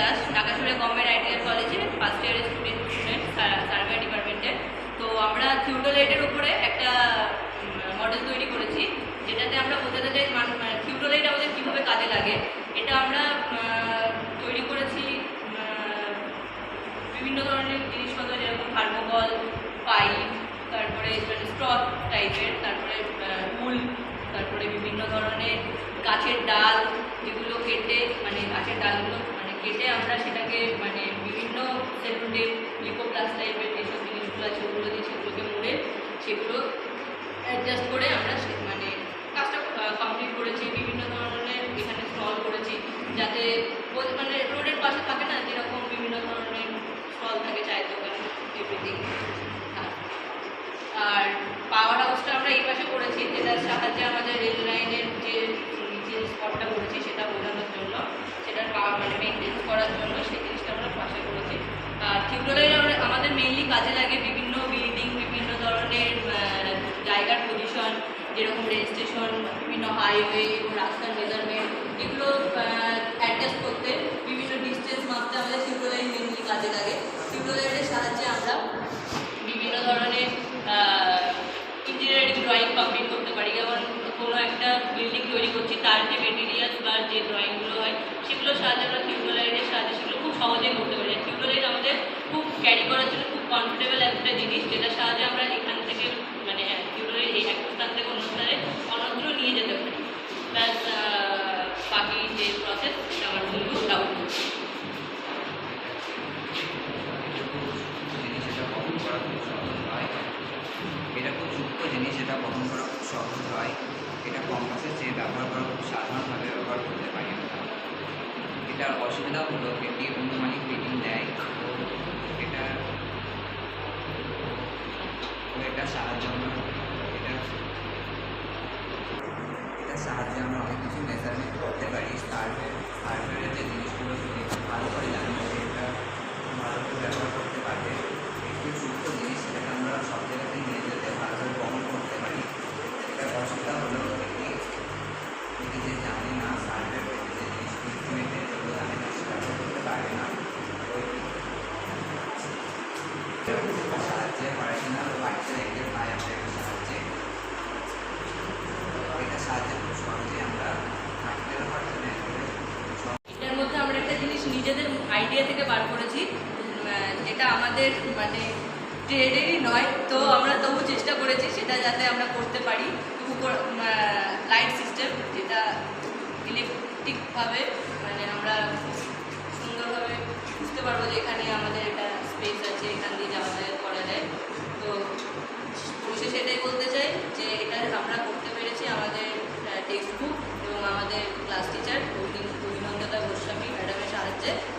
Das Nagachhara government ITR কলেজে first ইয়ারের student student survey ডিপার্টমেন্টের তো আমরা থিওডোলাইটের উপরে একটা মডেল তৈরি করেছি, যেটাতে আমরা বোঝাতে চাই থিওডোলাইট আমাদের কীভাবে কাজে লাগে। এটা আমরা তৈরি করেছি বিভিন্ন ধরনের জিনিসপত্র, যেরকম থার্মোকল পাইপ তারপরে স্ট্রক টাইপের তারপরে বিভিন্ন ধরনের গাছের ডাল যেগুলো কেটে মানে গাছের ডালগুলো মানে কেটে আমরা সেটাকে মানে বিভিন্ন সেলুটেপ লিপোপ্লাস টাইপের যেসব জিনিসগুলো আছে, ওগুলো দিয়ে সেগুলোকে মুড়ে, সেগুলো অ্যাডজাস্ট করে আমরা সে- মানে কাজটা কমপ্লিট করেছি বিভিন্ন ধরনের এখানে স্টল করেছি যাতে ও- মানে রোডের পাশে থাকে না যেরকম বিভিন্ন ধরনের স্টল থাকে চায়ের দোকান এভরিথিং আর পাওয়ার হাউসটা আমরা এই পাশে করেছি যেটার সাহায্যে আমাদের রেল লাইনের যে নিচে স্পটটা করেছি সেটা বোঝানোর জন্য সেটার পাওয়ার মানে মেনটেন্স করার জন্য সেই জিনিসটা আমরা পাশে করেছি। টিউটোরিয়াল আমাদের মেইনলি কাজে লাগে বিভিন্ন বিল্ডিং বিভিন্ন ধরনের জায়গার পজিশন যেরকম রেল স্টেশন বিভিন্ন হাইওয়ে এবং রাস্তার মেজারমেন্ট এগুলো অ্যাডজাস্ট করতে বিভিন্ন ডিস্টেন্স মাপতে আমাদের টিউটোরিয়াল মেনলি কাজে লাগে টিউটোরিয়ালের সাহায্যে আমরা বিভিন্ন ধরনের ইঞ্জিনিয়ারিং ড্রয়িং কমপ্লিট করতে পারি যেমন কোনো একটা বিল্ডিং তৈরি করছি, তার যে মেটেরিয়ালস বা যে ড্রয়িংগুলো হয় সেগুলোর সাহায্যে আমরা টিউটোলাইটের সাহায্যে সেগুলো খুব সহজেই করতে পারি। টিউটোলাইট আমাদের খুব ক্যারি করার জন্য খুব কমফোর্টেবল একটা জিনিস, যেটার সাহায্যে আমরা এখান থেকে মানে টিউটোলাইট এই এক স্থান থেকে অন্য স্থানে অন্যত্র নিয়ে যেতে পারি। প্লাস বাকি যে প্রসেস সেটা আমার ডাউট এটা খুব সূক্ষ্ম জিনিস এটা বহন করা খুব সহজ হয়। কম্পাসের চেয়ে ব্যবহার করা খুব সাধারণভাবে ব্যবহার করতে পারি এটার অসুবিধা হলো এটি অনুমানিক রিডিং দেয়, তো এটা এটা সাহায্য এটা এটার সাহায্যে আমরা অনেক কিছু মেজারমেন্ট করতে পারি সার্ভে সার্ভের যে জিনিসগুলো তুমি ভালো করে জানবে যে এটা ভালো করে ব্যবহার করতে পারবে একটু সূক্ষ্ম জিনিস সেটাকে আমরা সব জায়গাতেই নিয়ে যেতে ভালোভাবে বহন করতে পারি এটার অসুবিধা হলো এটি এটি যে জানে না সার্ভের যে জিনিস ইনস্ট্রুমেন্টের যেগুলো জানে না সেটা ব্যবহার করতে পারবে না ওই সাহায্যে অরিজিনাল হোয়াইট রেখে পাই আমরা এটার সাহায্যে এটার সাহায্যে খুব সহজে আমরা হাঁটতে পারছি এটার মধ্যে আমরা একটা জিনিস নিজেদের আইডিয়া থেকে বার করেছি যেটা আমাদের মানে ট্রেডেরই নয়, তো আমরা তবু চেষ্টা করেছি সেটা যাতে আমরা করতে পারি। লাইট সিস্টেম যেটা ইলেকট্রিকভাবে মানে আমরা সুন্দরভাবে বুঝতে পারব যে এখানে வந்துட்டு